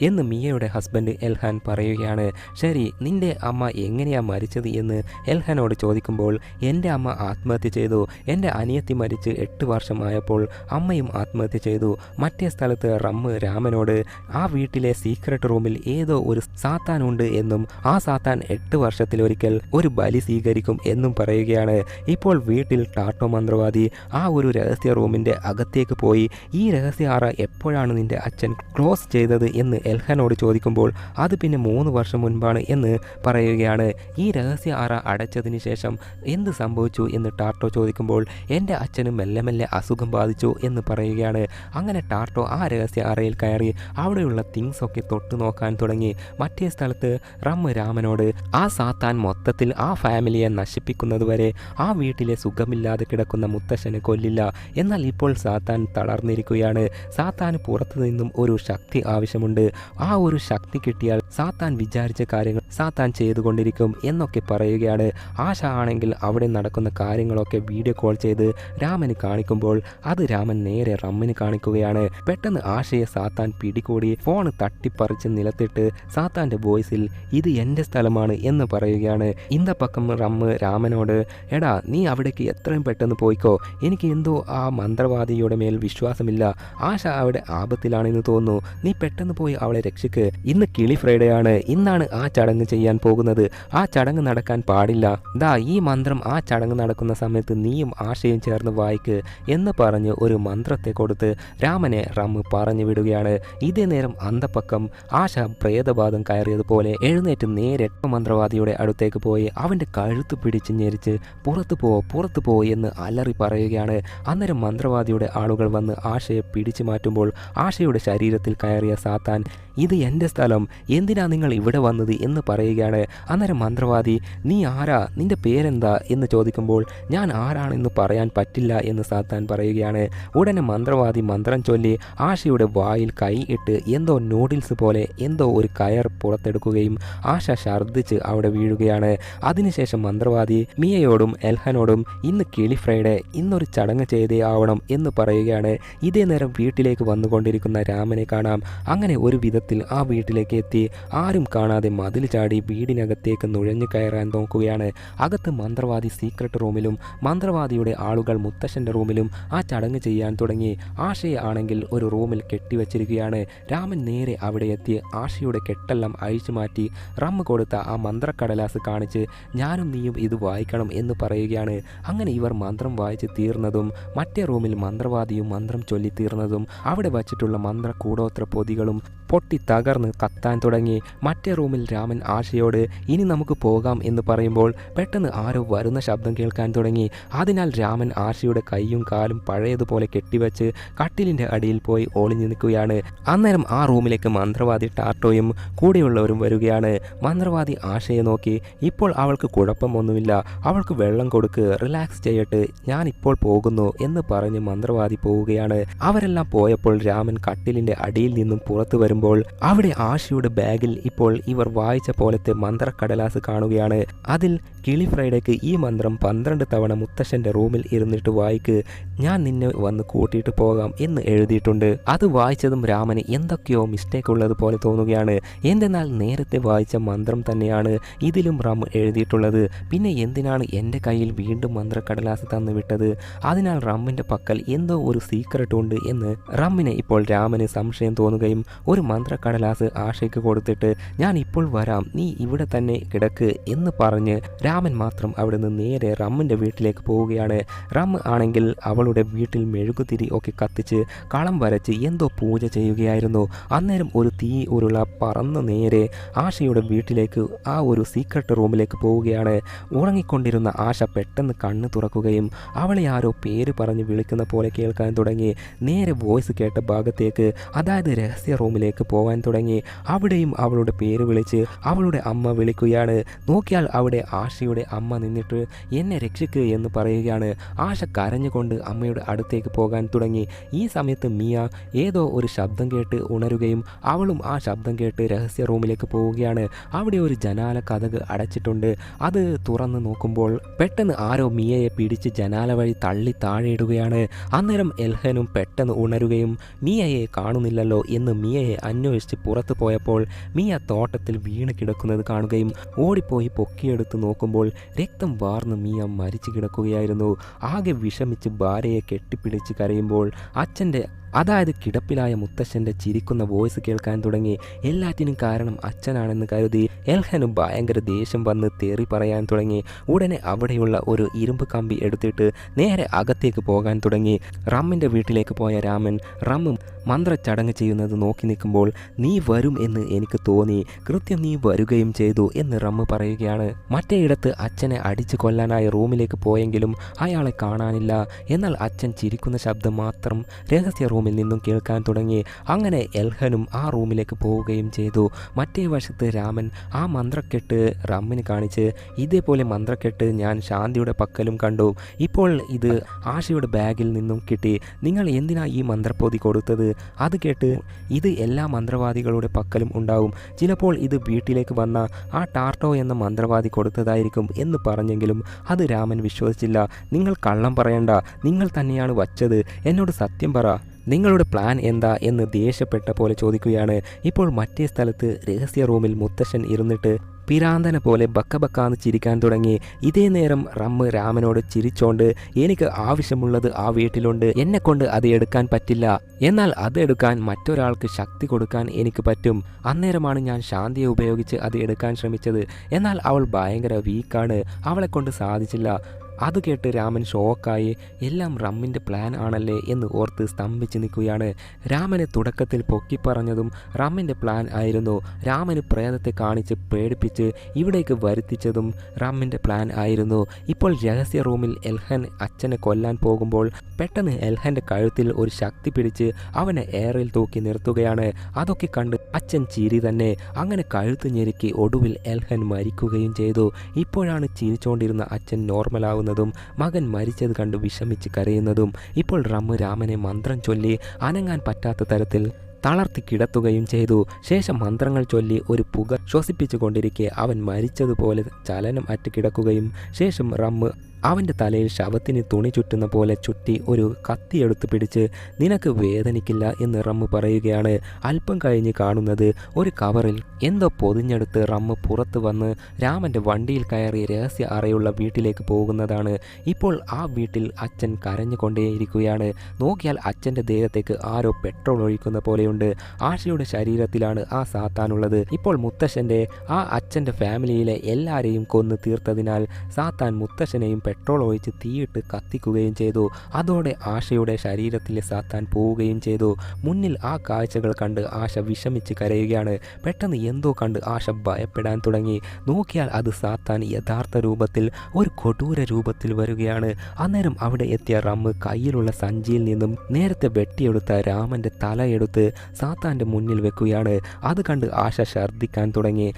എന്ന് മിയയുടെ ഹസ്ബൻഡ് എൽഹാൻ പറയുകയാണ്. ശരി നിന്റെ അമ്മ എങ്ങനെയാ മരിച്ചത് എന്ന് എൽഹനോട് ചോദിക്കുമ്പോൾ എന്റെ അമ്മ ആത്മഹത്യ ചെയ്തു. എന്റെ അനിയത്തി മരിച്ച് എട്ട് വർഷമായപ്പോൾ അമ്മയും ആത്മഹത്യ ചെയ്തു. മറ്റേ സ്ഥലത്ത് റമ്മ് രാമനോട് ആ വീട്ടിലെ സീക്രട്ട് റൂമിൽ ഏതോ ഒരു സാത്താനുണ്ട് എന്നും ആ സാത്താൻ എട്ട് വർഷത്തിലൊരിക്കൽ ഒരു ബലി സ്വീകരിക്കും എന്നും പറയുകയാണ്. ഇപ്പോൾ വീട്ടിൽ ടാട്ടോ മന്ത്രവാദി ആ ഒരു രഹസ്യ റൂമിന്റെ അകത്തേക്ക് പോയി. ഈ രഹസ്യ അറ എപ്പോഴാണ് നിന്റെ അച്ഛൻ ക്ലോസ് ചെയ്തത്? എന്ന് എൽഹനോട് ചോദിക്കുമ്പോൾ അത് പിന്നെ മൂന്ന് വർഷം മുൻപാണ് എന്ന് പറയുകയാണ്. ഈ രഹസ്യ അറ അടച്ചതിന് ശേഷം എന്ത് സംഭവിച്ചു എന്ന് ടാർട്ടോ ചോദിക്കുമ്പോൾ എന്റെ അച്ഛനും മെല്ലെ മെല്ലെ അസുഖം ബാധിച്ചു എന്ന് പറയുകയാണ്. അങ്ങനെ ടാർട്ടോ ആ രഹസ്യ അറയിൽ കയറി അവിടെയുള്ള തിങ്സ് ഒക്കെ തൊട്ടു നോക്കാൻ തുടങ്ങി. മറ്റേ സ്ഥലത്ത് റമ്മ് രാമനോട് ആ സാത്താൻ മൊത്തത്തിൽ ആ ഫാമിലിയെ നശിപ്പിക്കുന്നതുവരെ ആ വീട്ടിലെ സുഖമില്ലാതെ കിടക്കുന്ന മുത്തശ്ശനെ കൊല്ലില്ല. എന്നാൽ ഇപ്പോൾ സാത്താൻ തളർന്നിരിക്കുകയാണ്. സാത്താന് പുറത്തു നിന്നും ഒരു ശക്തി ആവശ്യമുണ്ട്. ആ ഒരു ശക്തി കിട്ടിയാൽ സാത്താൻ വിചാരിച്ച കാര്യങ്ങൾ സാത്താൻ ചെയ്തുകൊണ്ടിരിക്കും. എന്നൊക്കെ പറയുകയാണ്. ആശ ആണെങ്കിൽ അവിടെ നടക്കുന്ന കാര്യങ്ങളൊക്കെ വീഡിയോ കോൾ ചെയ്ത് രാമന് കാണിക്കുമ്പോൾ അത് രാമൻ നേരെ റമ്മിന് കാണിക്കുകയാണ്. പെട്ടെന്ന് ആശയെ സാത്താൻ പിടികൂടി ഫോൺ തട്ടിപ്പറിച്ച് നിലത്തിട്ട് സാത്താന്റെ വോയിസിൽ ഇത് എന്റെ സ്ഥലമാണ് എന്ന് പറയുകയാണ്. ഇന്ത പക്കം റമ്മ് രാമനോട് എടാ നീ അവിടേക്ക് എത്രയും പെട്ടെന്ന് പോയിക്കോ. എനിക്ക് എന്തോ ആ മന്ത്രവാദിയുടെ മേൽ വിശ്വാസമില്ല. ആശ അവിടെ ആപത്തിലാണെന്ന് തോന്നുന്നു. നീ പെട്ടെന്ന് പോയി അവളെ രക്ഷിക്ക്. ഇന്ന് കിളി ഫ്രൈഡേ ആണ്. ഇന്നാണ് ആ ചടങ്ങ് ചെയ്യാൻ പോകുന്നത്. ആ ചടങ്ങ് നടക്കാൻ പാടില്ല. ദാ ഈ മന്ത്രം ആ ചടങ്ങ് നടക്കുന്ന സമയത്ത് നീയും ആശയും ചേർന്ന് വായിക്ക് എന്ന് പറഞ്ഞ് ഒരു മന്ത്രത്തെ കൊടുത്ത് രാമനെ റമ്മ് പറഞ്ഞു വിടുകയാണ്. ഇതേ നേരം അന്തപ്പക്കം ആശ പ്രേതബാധം കയറിയതുപോലെ എഴുന്നേറ്റ് നേരെ മന്ത്രവാദിയുടെ അടുത്തേക്ക് പോയി. അവന്റെ കഴുത്ത് പിടിച്ച് ഞെരിച്ച് പുറത്തു പോ പുറത്തു പോ എന്ന് അലറി പറയുകയാണ്. അന്നേരം മന്ത്രവാദിയുടെ ആളുകൾ വന്ന് ആശയെ പിടിച്ചു മാറ്റുമ്പോൾ ആശയുടെ ശരീരത്തിൽ കയറിയ സാത്താൻ ഇത് എന്റെ സ്ഥലം. എന്തിനാ നിങ്ങൾ ഇവിടെ വന്നത്? എന്ന് പറയുകയാണ്. അന്നേരം മന്ത്രവാദി നീ ആരാ? നിന്റെ പേരെന്താ? എന്ന് ചോദിക്കുമ്പോൾ ഞാൻ ആരാണെന്ന് പറയാൻ പറ്റില്ല എന്ന് സാത്താൻ പറയുകയാണ്. ഉടനെ മന്ത്രവാദി മന്ത്രം ചൊല്ലി ആശയുടെ വായിൽ കൈ ഇട്ട് എന്തോ നൂഡിൽസ് പോലെ എന്തോ ഒരു കയർ പുറത്തെടുക്കുകയും ആശ ഛർദ്ദിച്ച് അവിടെ വീഴുകയാണ്. അതിനുശേഷം മന്ത്രവാദി മിയയോടും എൽഹനോടും ഇന്ന് കിളി ഫ്രൈഡേ ഇന്നൊരു ചടങ്ങ് ചെയ്തേ ആവണം എന്ന് പറയുകയാണ്. ഇതേ നേരം വീട്ടിലേക്ക് വന്നുകൊണ്ടിരിക്കുന്ന രാമനെ കാണാം. അങ്ങനെ ഒരു വിധത്തിൽ ആ വീട്ടിലേക്ക് എത്തി. ആരും കാണാതെ മതിൽ ചാടി വീടിനകത്തേക്ക് നുഴഞ്ഞു കയറാൻ നോക്കുകയാണ്. അകത്ത് മന്ത്രവാദി സീക്രട്ട് റൂമിലും മന്ത്രവാദിയുടെ ആളുകൾ മുത്തശ്ശന്റെ റൂമിലും ആ ചടങ്ങ് ചെയ്യാൻ തുടങ്ങി. ആശയെ ആണെങ്കിൽ ഒരു റൂമിൽ കെട്ടിവച്ചിരിക്കുകയാണ്. രാമൻ നേരെ അവിടെ എത്തി ആശയുടെ കെട്ടെല്ലാം അഴിച്ചു മാറ്റി റമ്മ് കൊടുത്ത ആ മന്ത്രക്കടലാസ് കാണിച്ച് ഞാനും നീയും ഇത് വായിക്കണം എന്ന് പറയുകയാണ്. അങ്ങനെ ഇവർ മന്ത്രം വായിച്ച് തീർന്നതും മറ്റേ റൂമിൽ മന്ത്രവാദിയും മന്ത്രം ചൊല്ലി തീർന്നതും അവിടെ വച്ചിട്ടുള്ള മന്ത്ര കൂടോത്ര പൊതികളും പൊട്ടി തകർന്ന് കത്താൻ തുടങ്ങി. മറ്റേ റൂമിൽ രാമൻ ആശയോട് ഇനി നമുക്ക് പോകാം എന്ന് പറയുമ്പോൾ പെട്ടെന്ന് ആരോ വരുന്ന ശബ്ദം കേൾക്കാൻ തുടങ്ങി. അതിനാൽ രാമൻ ആശയുടെ കൈയും കാലും പഴയതുപോലെ കെട്ടിവെച്ച് കട്ടിലിന്റെ അടിയിൽ പോയി ഒളിഞ്ഞു നിൽക്കുകയാണ്. അന്നേരം ആ റൂമിലേക്ക് മന്ത്രവാദി ടാർട്ടോയും കൂടെയുള്ളവരും വരികയാണ്. മന്ത്രവാദി ആശയെ നോക്കി ഇപ്പോൾ അവൾക്ക് കുഴപ്പമൊന്നുമില്ല. അവൾക്ക് വെള്ളം കൊടുക്ക് റിലാക്സ് ചെയ്യട്ടെ. ഞാൻ ഇപ്പോൾ പോകുന്നു എന്ന് പറഞ്ഞ് മന്ത്രവാദി പോവുകയാണ്. അവരെല്ലാം പോയപ്പോൾ രാമൻ കട്ടിലിന്റെ അടിയിൽ നിന്നും പുറത്തു വരുമ്പോൾ അവിടെ ആശയുടെ ബാഗിൽ ഇപ്പോൾ ഇവർ വായിച്ച പോലത്തെ മന്ത്രക്കടലാസ് മന്ത്രക്കടലാസ് കാണുകയാണ്. അതിൽ കിളി ഫ്രൈഡേക്ക് ഈ മന്ത്രം പന്ത്രണ്ട് തവണ മുത്തശ്ശന്റെ റൂമിൽ ഇരുന്നിട്ട് വായിക്ക്. ഞാൻ നിന്നെ വന്ന് കൂട്ടിയിട്ട് പോകാം എന്ന് എഴുതിയിട്ടുണ്ട്. അത് വായിച്ചതും രാമന് എന്തൊക്കെയോ മിസ്റ്റേക്ക് ഉള്ളത് പോലെ തോന്നുകയാണ്. എന്തെന്നാൽ നേരത്തെ വായിച്ച മന്ത്രം തന്നെയാണ് ഇതിലും റാം എഴുതിയിട്ടുള്ളത്. പിന്നെ എന്തിനാണ് എന്റെ കയ്യിൽ വീണ്ടും മന്ത്രക്കടലാസ് തന്നു വിട്ടത്? അതിനാൽ റമ്മിന്റെ പക്കൽ എന്തോ ഒരു സീക്രട്ട് ഉണ്ട് എന്ന് റമ്മിനെ ഇപ്പോൾ രാമന് സംശയം തോന്നുകയും ഒരു മന്ത്രക്കടലാസ് ആശയ്ക്ക് കൊടുത്തിട്ട് ഞാൻ ഇപ്പോൾ വരാം. നീ ഇവിടെ തന്നെ കിടക്ക് എന്ന് പറഞ്ഞ് രാമൻ മാത്രം അവിടെ നിന്ന് നേരെ റമ്മിന്റെ വീട്ടിലേക്ക് പോവുകയാണ്. റം ആണെങ്കിൽ അവളുടെ വീട്ടിൽ മെഴുകുതിരി ഒക്കെ കത്തിച്ച് കളം വരച്ച് എന്തോ പൂജ ചെയ്യുകയായിരുന്നു. അന്നേരം ഒരു തീ ഉരുള പറന്ന് നേരെ ആശയുടെ വീട്ടിലേക്ക് ആ ഒരു സീക്രട്ട് റൂമിലേക്ക് പോവുകയാണ്. ഉറങ്ങിക്കൊണ്ടിരുന്ന ആശ പെട്ടെന്ന് കണ്ണ് തുറക്കുകയും അവളെ ആരോ പേര് പറഞ്ഞ് വിളിക്കുന്ന പോലെ കേൾക്കാൻ തുടങ്ങി. നേരെ വോയിസ് കേട്ട ഭാഗത്തേക്ക് അതായത് രഹസ്യ റൂമിലേക്ക് പോകാൻ തുടങ്ങി. അവിടെയും അവളുടെ പേര് വിളിച്ച് അവളുടെ അമ്മ വിളിക്കുകയാണ്. നോക്കിയാൽ അവിടെ ആശയുടെ അമ്മ നിന്നിട്ട് എന്നെ രക്ഷിക്ക് എന്ന് പറയുകയാണ്. ആശ കരഞ്ഞുകൊണ്ട് അമ്മയുടെ അടുത്തേക്ക് പോകാൻ തുടങ്ങി. ഈ സമയത്ത് മിയ ഏതോ ഒരു ശബ്ദം കേട്ട് ഉണരുകയും അവളും ആ ശബ്ദം കേട്ട് രഹസ്യ റൂമിലേക്ക് പോവുകയാണ്. അവിടെ ഒരു ജനാല കഥക് അടച്ചിട്ടുണ്ട്. അത് തുറന്ന് നോക്കുമ്പോൾ പെട്ടെന്ന് ആരോ മിയയെ പിടിച്ച് ജനാല വഴി തള്ളി താഴെയിടുകയാണ്. അന്നേരം എൽഹനും പെട്ടെന്ന് ഉണരുകയും മിയയെ കാണുന്നില്ലല്ലോ എന്ന് മിയയെ അന്വേഷിച്ച് പുറത്തു പോയപ്പോൾ മിയ തോട്ടത്തിൽ വീണ് കിടക്കുന്നത് കാണുകയും ഓടിപ്പോയി പൊക്കിയെടുത്ത് നോക്കുമ്പോൾ രക്തം വാർന്ന് മിയ മരിച്ചു കിടക്കുകയായിരുന്നു. ആകെ വിഷമിച്ച് ഭാര്യയെ കെട്ടിപ്പിടിച്ച് കരയുമ്പോൾ അച്ഛന്റെ അതായത് കിടപ്പിലായ മുത്തശ്ശന്റെ ചിരിക്കുന്ന വോയിസ് കേൾക്കാൻ തുടങ്ങി. എല്ലാറ്റിനും കാരണം അച്ഛനാണെന്ന് കരുതി എൽഹന് ഭയങ്കര ദേഷ്യം വന്ന് തേറി പറയാൻ തുടങ്ങി. ഉടനെ അവിടെയുള്ള ഒരു ഇരുമ്പ് കമ്പി എടുത്തിട്ട് നേരെ അകത്തേക്ക് പോകാൻ തുടങ്ങി. റമ്മിന്റെ വീട്ടിലേക്ക് പോയ രാമൻ റമ്മ് മന്ത്രച്ചടങ്ങ് ചെയ്യുന്നത് നോക്കി നിൽക്കുമ്പോൾ നീ വരും എന്ന് എനിക്ക് തോന്നി. കൃത്യം നീ വരികയും ചെയ്തു എന്ന് റമ്മ പറയുകയാണ്. മറ്റേയിടത്ത് അച്ഛനെ അടിച്ചു കൊല്ലാനായി റൂമിലേക്ക് പോയെങ്കിലും അയാളെ കാണാനില്ല. എന്നാൽ അച്ഛൻ ചിരിക്കുന്ന ശബ്ദം മാത്രം രഹസ്യ റൂമിൽ നിന്നും കേൾക്കാൻ തുടങ്ങി. അങ്ങനെ എൽഹനും ആ റൂമിലേക്ക് പോവുകയും ചെയ്തു. മറ്റേ വശത്ത് രാമൻ ആ മന്ത്രക്കെട്ട് റമ്മിന് കാണിച്ച് ഇതേപോലെ മന്ത്രക്കെട്ട് ഞാൻ ശാന്തിയുടെ പക്കലും കണ്ടു. ഇപ്പോൾ ഇത് ആശയുടെ ബാഗിൽ നിന്നും കിട്ടി. നിങ്ങൾ എന്തിനാ ഈ മന്ത്രപ്പൊതി കൊടുത്തത്? അത് കേട്ട് ഇത് എല്ലാ മന്ത്രവാദികളുടെ പക്കലും ഉണ്ടാവും. ചിലപ്പോൾ ഇത് വീട്ടിലേക്ക് വന്ന ആ ടാർട്ടോ എന്ന മന്ത്രവാദി കൊടുത്തതായിരിക്കും എന്ന് പറഞ്ഞെങ്കിലും അത് രാമൻ വിശ്വസിച്ചില്ല. നിങ്ങൾ കള്ളം പറയണ്ട. നിങ്ങൾ തന്നെയാണ് വച്ചത്. എന്നോട് സത്യം പറ. നിങ്ങളുടെ പ്ലാൻ എന്താ? എന്ന് ദേഷ്യപ്പെട്ട പോലെ ചോദിക്കുകയാണ്. ഇപ്പോൾ മറ്റേ സ്ഥലത്ത് രഹസ്യ റൂമിൽ മുത്തശ്ശൻ ഇരുന്നിട്ട് പിരാന്തന പോലെ ബക്ക ബക്കാന്ന് ചിരിക്കാൻ തുടങ്ങി. ഇതേ നേരം റമ്മ് രാമനോട് ചിരിച്ചോണ്ട് എനിക്ക് ആവശ്യമുള്ളത് ആ വീട്ടിലുണ്ട്. എന്നെ കൊണ്ട് അത് എടുക്കാൻ പറ്റില്ല. എന്നാൽ അത് എടുക്കാൻ മറ്റൊരാൾക്ക് ശക്തി കൊടുക്കാൻ എനിക്ക് പറ്റും. അന്നേരമാണ് ഞാൻ ശാന്തിയെ ഉപയോഗിച്ച് അത് എടുക്കാൻ ശ്രമിച്ചത്. എന്നാൽ അവൾ ഭയങ്കര വീക്കാണ് അവളെ കൊണ്ട് സാധിച്ചില്ല. അത് കേട്ട് രാമൻ ഷോക്കായി എല്ലാം റമ്മിന്റെ പ്ലാൻ ആണല്ലേ? എന്ന് ഓർത്ത് സ്തംഭിച്ച് നിൽക്കുകയാണ്. രാമനെ തുടക്കത്തിൽ പൊക്കിപ്പറഞ്ഞതും റമ്മിന്റെ പ്ലാൻ ആയിരുന്നു. രാമന് പ്രേതത്തെ കാണിച്ച് പേടിപ്പിച്ച് ഇവിടേക്ക് വരുത്തിച്ചതും റമ്മിന്റെ പ്ലാൻ ആയിരുന്നു. ഇപ്പോൾ രഹസ്യ റൂമിൽ എൽഹൻ അച്ഛനെ കൊല്ലാൻ പോകുമ്പോൾ പെട്ടെന്ന് എൽഹന്റെ കഴുത്തിൽ ഒരു ശക്തി പിടിച്ച് അവനെ എയറിൽ തൂക്കി നിർത്തുകയാണ്. അതൊക്കെ കണ്ട് അച്ഛൻ ചിരി തന്നെ. അങ്ങനെ കഴുത്ത് ഞെരുക്കി ഒടുവിൽ എൽഹൻ മരിക്കുകയും ചെയ്തു. ഇപ്പോഴാണ് ചിരിച്ചുകൊണ്ടിരുന്ന അച്ഛൻ നോർമലാവുന്നതും. മകൻ മരിച്ചത് കണ്ട് വിഷമിച്ച് കരയുന്നതും ഇപ്പോൾ റമ്മു രാമനെ മന്ത്രം ചൊല്ലി അനങ്ങാൻ പറ്റാത്ത തരത്തിൽ തളർത്തി കിടത്തുകയും ചെയ്തു. ശേഷം മന്ത്രങ്ങൾ ചൊല്ലി ഒരു പുക ശ്വസിപ്പിച്ചുകൊണ്ടിരിക്കെ അവൻ മരിച്ചതുപോലെ ചലനം അറ്റ് കിടക്കുകയും ശേഷം റമ്മ് അവന്റെ തലയിൽ ശവത്തിന് തുണി ചുറ്റുന്ന പോലെ ചുറ്റി ഒരു കത്തി എടുത്തു പിടിച്ച് നിനക്ക് വേദനിക്കില്ല എന്ന് റമ്മ് പറയുകയാണ്. അല്പം കഴിഞ്ഞ് കാണുന്നത് ഒരു കവറിൽ എന്തോ പൊതിഞ്ഞെടുത്ത് റമ്മ് പുറത്ത് വന്ന് രാമന്റെ വണ്ടിയിൽ കയറി രഹസ്യ അറയുള്ള വീട്ടിലേക്ക് പോകുന്നതാണ്. ഇപ്പോൾ ആ വീട്ടിൽ അച്ഛൻ കരഞ്ഞുകൊണ്ടേയിരിക്കുകയാണ്. നോക്കിയാൽ അച്ഛന്റെ ദേഹത്തേക്ക് ആരോ പെട്രോൾ ഒഴിക്കുന്ന പോലെയുണ്ട്. ആശയുടെ ശരീരത്തിലാണ് ആ സാത്താനുള്ളത്. ഇപ്പോൾ മുത്തശ്ശന്റെ ആ അച്ഛന്റെ ഫാമിലിയിലെ എല്ലാവരെയും കൊന്നു തീർത്തതിനാൽ സാത്താൻ മുത്തശ്ശനെയും പെട്രോൾ ഒഴിച്ച് തീയിട്ട് കത്തിക്കുകയും ചെയ്തു. അതോടെ ആശയുടെ ശരീരത്തിലെ സാത്താൻ പോവുകയും ചെയ്തു. മുന്നിൽ ആ കാഴ്ചകൾ കണ്ട് ആശ വിഷമിച്ച് കരയുകയാണ്. പെട്ടെന്ന് എന്തോ കണ്ട് ആശ ഭയപ്പെടാൻ തുടങ്ങി. നോക്കിയാൽ അത് സാത്താൻ യഥാർത്ഥ രൂപത്തിൽ ഒരു കൊടൂര രൂപത്തിൽ വരികയാണ്. അന്നേരം അവിടെ എത്തിയ റമ്മ് കയ്യിലുള്ള സഞ്ചിയിൽ നിന്നും നേരത്തെ വെട്ടിയെടുത്ത രാമന്റെ തലയെടുത്ത് സാത്താന്റെ മുന്നിൽ വെക്കുകയാണ്. അത് കണ്ട് ആശ ഛർദ്ദിക്കാൻ തുടങ്ങി.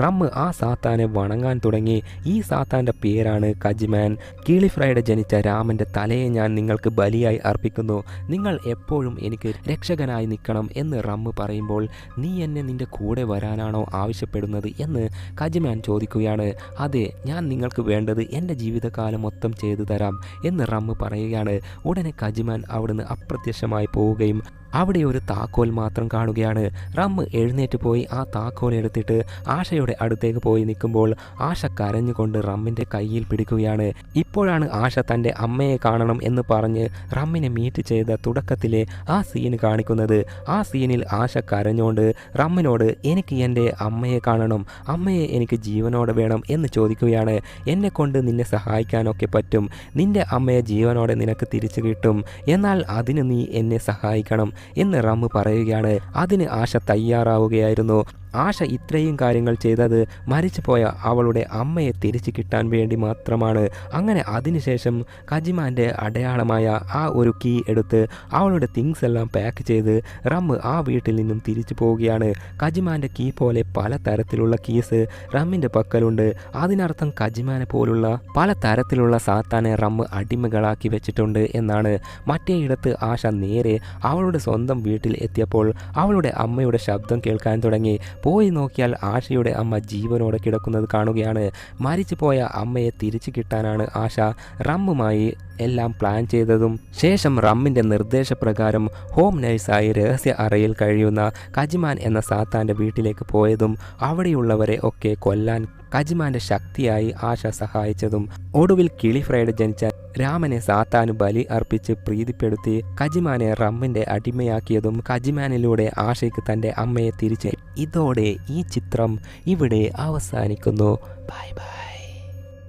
റമ്മ് ആ സാത്താനെ വണങ്ങാൻ തുടങ്ങി. ഈ സാത്താന്റെ പേരാണ് കജിമാൻ. കീളിഫ്രൈഡ് ജനിച്ച രാമന്റെ തലയെ ഞാൻ നിങ്ങൾക്ക് ബലിയായി അർപ്പിക്കുന്നു. നിങ്ങൾ എപ്പോഴും എനിക്ക് രക്ഷകനായി നിൽക്കണം എന്ന് റമ്മ് പറയുമ്പോൾ നീ എന്നെ നിന്റെ കൂടെ വരാനാണോ ആവശ്യപ്പെടുന്നത്? എന്ന് കജിമാൻ ചോദിക്കുകയാണ്. അതെ ഞാൻ നിങ്ങൾക്ക് വേണ്ടത് എന്റെ ജീവിതകാലം മൊത്തം ചെയ്തു തരാം എന്ന് റമ്മ് പറയുകയാണ്. ഉടനെ കജിമാൻ അവിടുന്ന് അപ്രത്യക്ഷമായി പോവുകയും അവിടെ ഒരു താക്കോൽ മാത്രം കാണുകയാണ്. റമ്മ് എഴുന്നേറ്റ് പോയി ആ താക്കോൽ എടുത്തിട്ട് ആശയുടെ അടുത്തേക്ക് പോയി നിൽക്കുമ്പോൾ ആശ കരഞ്ഞുകൊണ്ട് റമ്മിന്റെ കയ്യിൽ പിടിക്കുകയാണ്. ഇപ്പോഴാണ് ആശ തന്റെ അമ്മയെ കാണണം എന്ന് പറഞ്ഞ് റമ്മിനെ മീറ്റ് ചെയ്ത തുടക്കത്തിലെ ആ സീൻ കാണിക്കുന്നത്. ആ സീനിൽ ആശ കരഞ്ഞുകൊണ്ട് റമ്മിനോട് എനിക്ക് എന്റെ അമ്മയെ കാണണം. അമ്മയെ എനിക്ക് ജീവനോടെ വേണം എന്ന് ചോദിക്കുകയാണ്. എന്നെ കൊണ്ട് നിന്നെ സഹായിക്കാനൊക്കെ പറ്റും. നിന്റെ അമ്മയെ ജീവനോടെ നിനക്ക് തിരിച്ചു കിട്ടും. എന്നാൽ അതിന് നീ എന്നെ സഹായിക്കണം. എന്ന് റമ്മ് പറയുകയാണ്. അതിന് ആശ തയ്യാറാവുകയായിരുന്നു. ആശ ഇത്രയും കാര്യങ്ങൾ ചെയ്തത് മരിച്ചുപോയ അവളുടെ അമ്മയെ തിരിച്ചു കിട്ടാൻ വേണ്ടി മാത്രമാണ്. അങ്ങനെ അതിനുശേഷം കജിമാന്റെ അടയാളമായ ആ ഒരു കീ എടുത്ത് അവളുടെ തിങ്സ് എല്ലാം പാക്ക് ചെയ്ത് റമ്മ് ആ വീട്ടിൽ നിന്നും തിരിച്ചു പോവുകയാണ്. കജിമാന്റെ കീ പോലെ പല തരത്തിലുള്ള കീസ് റമ്മിന്റെ പക്കലുണ്ട്. അതിനർത്ഥം കജിമാനെ പോലുള്ള പല തരത്തിലുള്ള സാത്താനെ റമ്മ് അടിമകളാക്കി വെച്ചിട്ടുണ്ട് എന്നാണ്. മറ്റേയിടത്ത് ആശ നേരെ അവളുടെ സ്വന്തം വീട്ടിൽ എത്തിയപ്പോൾ അവളുടെ അമ്മയുടെ ശബ്ദം കേൾക്കാൻ തുടങ്ങി. പോയി നോക്കിയാൽ ആശയുടെ അമ്മ ജീവനോടെ കിടക്കുന്നത് കാണുകയാണ്. മരിച്ചുപോയ അമ്മയെ തിരിച്ചു കിട്ടാനാണ് ആശ റമ്മുമായി എല്ലാം പ്ലാൻ ചെയ്തതും. ശേഷം റമ്മിന്റെ നിർദ്ദേശപ്രകാരം ഹോം നഴ്സായി രഹസ്യ അറയിൽ കഴിയുന്ന കജിമാൻ എന്ന സാത്താന്റെ വീട്ടിലേക്ക് പോയതും അവിടെയുള്ളവരെ ഒക്കെ കൊല്ലാൻ കജിമാന്റെ ശക്തിയായി ആശ സഹായിച്ചതും ഒടുവിൽ കിളിഫ്രൈഡ് ജനിച്ച രാമനെ സാത്താനു ബലി അർപ്പിച്ച് പ്രീതിപ്പെടുത്തി കജിമാനെ റമ്മിന്റെ അടിമയാക്കിയതും കജിമാനിലൂടെ ആശയ്ക്ക് തന്റെ അമ്മയെ തിരിച്ച് ഇതോടെ ഈ ചിത്രം ഇവിടെ അവസാനിക്കുന്നു. Bye bye.